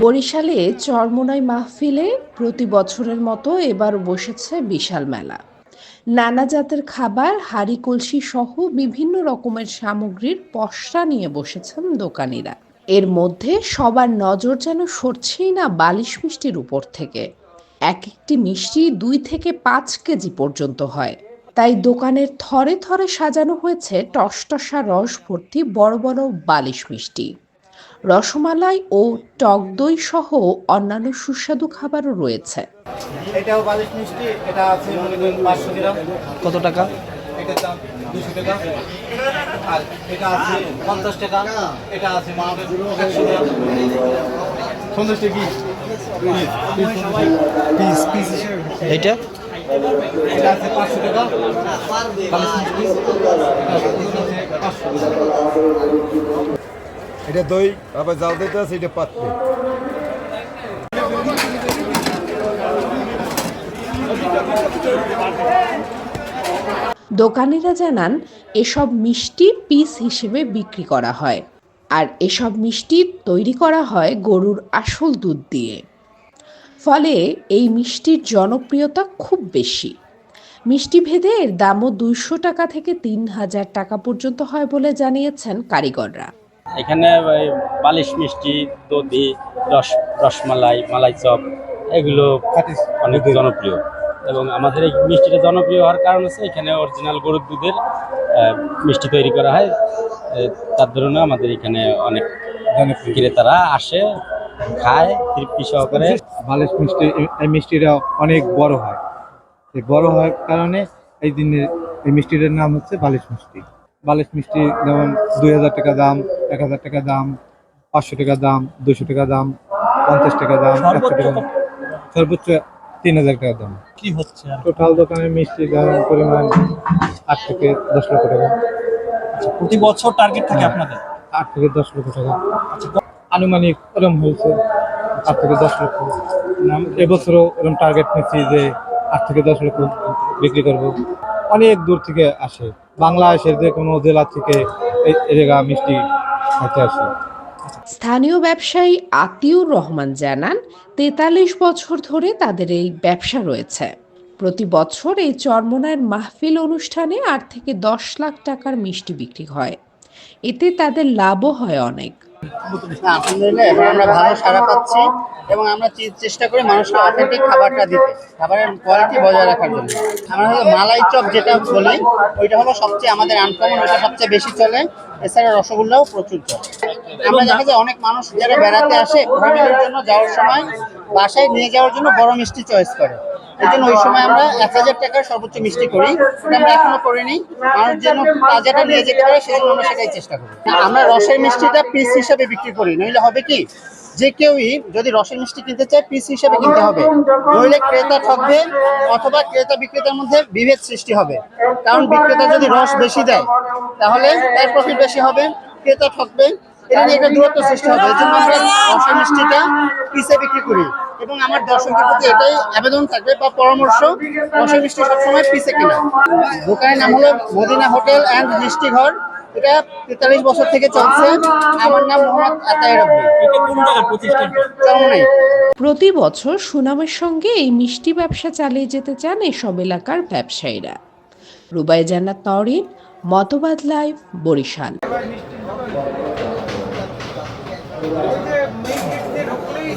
বরিশালে চরমোনাই মাহফিলে প্রতি বছরের মতো এবার বসেছে বিশাল মেলা। নানা জাতের খাবার, হাঁড়ি, কলসি সহ বিভিন্ন রকমের সামগ্রীর পসরা নিয়ে বসেছেন দোকানিরা। এর মধ্যে সবার নজর যেন সরছেই না বালিশ মিষ্টির উপর থেকে। এক একটি মিষ্টি দুই থেকে পাঁচ কেজি পর্যন্ত হয়। তাই দোকানের থরে থরে সাজানো হয়েছে টসটসা রস ভর্তি বড় বড় বালিশ মিষ্টি। রসমালাই ও টক দই সহ অন্যান্য সুস্বাদু খাবারও রয়েছে। এটাও বালিশ মিষ্টি এটা আছে মনে পাঁচশো গ্রাম। কত টাকা? এটার দাম দুশো টাকা। আর এটা আছে পঞ্চাশ টাকা। এটা আছে মনে করেন একশো গ্রাম। সন্দেশটা কি? পিস পিস এটা পাঁচশো টাকা। এটা দই, আবার জাল দিতে আছে, এটা পাতলি দোকানিরা জানান, এসব মিষ্টি পিস হিসেবে বিক্রি করা হয়। আর এসব মিষ্টি তৈরি করা হয় গরুর আসল দুধ দিয়ে। ফলে এই মিষ্টির জনপ্রিয়তা খুব বেশি। মিষ্টি ভেদে এর দামও দুইশো টাকা থেকে তিন হাজার টাকা পর্যন্ত হয় বলে জানিয়েছেন কারিগররা। এখানে বালিশ মিষ্টি দধি রস রসমালাই মালাই চপ এগুলো অনেক জনপ্রিয়। এবং আমাদের এই মিষ্টিটা জনপ্রিয় হওয়ার কারণ হচ্ছে এখানে অরিজিনাল গরুর দুধের মিষ্টি তৈরি করা হয়। তার ধরুন আমাদের এখানে অনেক ক্রেতারা আসে খায় তৃপ্তি সহকারে। বালিশ মিষ্টি এই- মিষ্টিটা অনেক বড় হয়। এই বড় হওয়ার কারণে এই দিনের এই মিষ্টিটার নাম হচ্ছে বালিশ মিষ্টি। বালিশ মিষ্টি যেমন দুই হাজার টাকা দাম এক হাজার টাকা দাম পাঁচশো টাকা দাম দুশো টাকা দাম পঞ্চাশ টাকা দাম একশো টাকা দাম। সর্বোচ্চ তিন হাজার টাকা দাম। কি হচ্ছে টোটাল দোকানে মিষ্টির দাম পরিমাণ আট থেকে দশ লক্ষ টাকা। প্রতি বছর টার্গেট থাকে আপনাদের? আট থেকে দশ লক্ষ টাকা। আনুমানিক ওরম হয়েছে আট থেকে দশ লক্ষ। এবছরও ওরম টার্গেট নিচ্ছি যে আট থেকে দশ লক্ষ বিক্রি করব। অনেক দূর থেকে আসে। বাংলাদেশের যে কোনো জেলা থেকে এই জায়গা মিষ্টি স্থানীয় ব্যবসায়ী আতিউর রহমান জানান, তেতাল্লিশ বছর ধরে তাদের এই ব্যবসা রয়েছে। প্রতি বছর এই চরমনায়ের মাহফিল অনুষ্ঠানে আট থেকে দশ লাখ টাকার মিষ্টি বিক্রি হয়। এতে তাদের লাভও হয় অনেক। আলহামদুলিল্লাহ এখন আমরা ভালো সাড়া পাচ্ছি এবং আমরা চেষ্টা করি মানুষকে অথেন্টিক খাবারটা দিতে, খাবারের কোয়ালিটি বজায় রাখার জন্য। আমরা হলো মালাই চপ যেটা বলি, ওইটা হলো সবচেয়ে আমাদের আনকমন ওইটা সবচেয়ে বেশি চলে। এছাড়া রসগোল্লাও প্রচুর চলে। আমরা দেখা যায় অনেক মানুষ যারা বেড়াতে আসে ফ্যামিলির জন্য যাওয়ার সময় বাসায় নিয়ে যাওয়ার জন্য বড় মিষ্টি চয়েস করে। জন্য ওই সময় আমরা এক হাজার টাকার সর্বোচ্চ মিষ্টি করি। আমরা এখনও করিনি। মানুষ যেন তাজাটা নিয়ে যেতে পারে সেই জন্য সেটাই চেষ্টা করি। আমরা রসের মিষ্টিটা পিস হিসাবে বিক্রি করি। নইলে হবে কি? যে কেউই যদি রসের মিষ্টি কিনতে চায় পিস হিসাবে কিনতে হবে। নইলে ক্রেতা ঠকবে অথবা ক্রেতা বিক্রেতার মধ্যে বিভেদ সৃষ্টি হবে। কারণ বিক্রেতা যদি রস বেশি দেয়, তাহলে তার প্রফিট বেশি হবে, ক্রেতা ঠকবে এটা নিয়ে একটা দূরত্ব সৃষ্টি হবে। এই জন্য আমরা রসের মিষ্টিটা পিসে বিক্রি করি। এবং আমার দর্শকদের প্রতি এটাই আবেদন থাকবে বা পরামর্শ রসের মিষ্টি সবসময় পিসে কিনা। দোকানের নাম হলো মদিনা হোটেল অ্যান্ড মিষ্টি ঘর। এটা তেতাল্লিশ বছর থেকে চলছে। আমার নাম মোহাম্মদ আতাই রব্বি এটা কোন জায়গার প্রতিষ্ঠান? চরমনাই প্রতি বছর সুনামের সঙ্গে এই মিষ্টি ব্যবসা চালিয়ে যেতে চান এসব এলাকার ব্যবসায়ীরা। রুবাই জান্নাত নওরিন মতবাদ লাইভ বরিশাল। মেইন গেট দিয়ে ঢুকলেই